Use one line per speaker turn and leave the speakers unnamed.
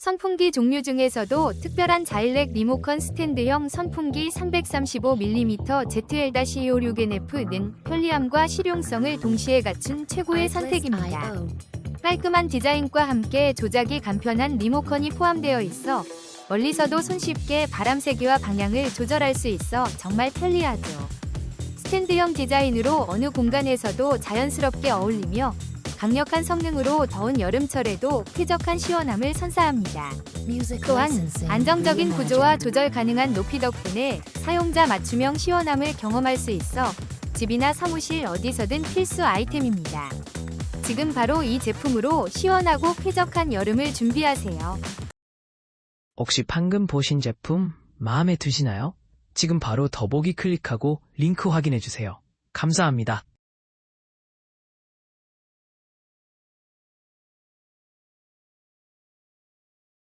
선풍기 종류 중에서도 특별한 자일렉 리모컨 스탠드형 선풍기 335mm ZL-256NF는 편리함과 실용성을 동시에 갖춘 최고의 선택입니다. 깔끔한 디자인과 함께 조작이 간편한 리모컨이 포함되어 있어 멀리서도 손쉽게 바람 세기와 방향을 조절할 수 있어 정말 편리하죠. 스탠드형 디자인으로 어느 공간에서도 자연스럽게 어울리며 강력한 성능으로 더운 여름철에도 쾌적한 시원함을 선사합니다. 또한 안정적인 구조와 조절 가능한 높이 덕분에 사용자 맞춤형 시원함을 경험할 수 있어 집이나 사무실 어디서든 필수 아이템입니다. 지금 바로 이 제품으로 시원하고 쾌적한 여름을 준비하세요.
혹시 방금 보신 제품 마음에 드시나요? 지금 바로 더보기 클릭하고 링크 확인해 주세요. 감사합니다.